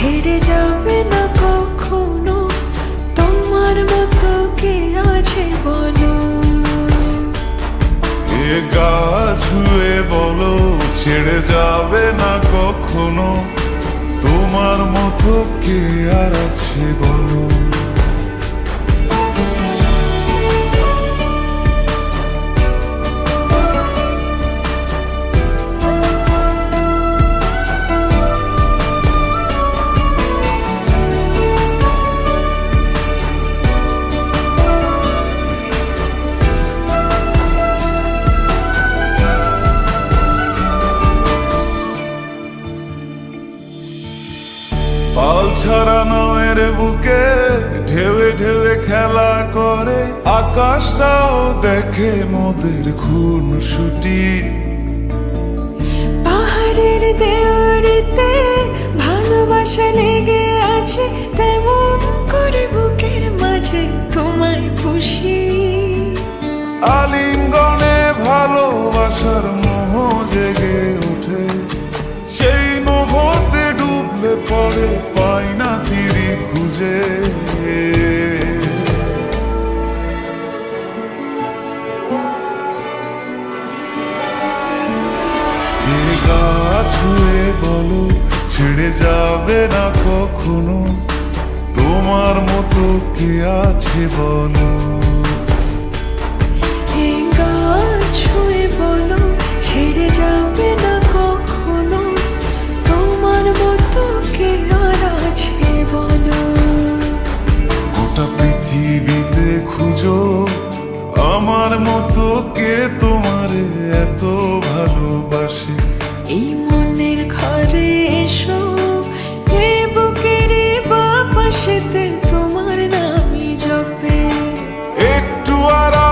ছেড়ে যাবে না কখনো? তোমার মতো কে আছে বলো? এ গা বলো, ছেড়ে যাবে না কখনো? তোমার মতো কে আর আছে বলো? পাল ছাড়া নামের বুকে ঢেউে ঢেউে খেলা করে। আকাশটাও দেখে মোদের খুন ছুটি পাহাড়ের দেওয়ারিতে ছুঁয়ে বলো ছেড়ে যাবে না কখনো। তোমার মতো কে আছে বলো? এই ছুঁয়ে বলো ছেড়ে যাবে না কখনো। তোমার মতো কে আর আছে বলো? গোটা পৃথিবীতে খুঁজো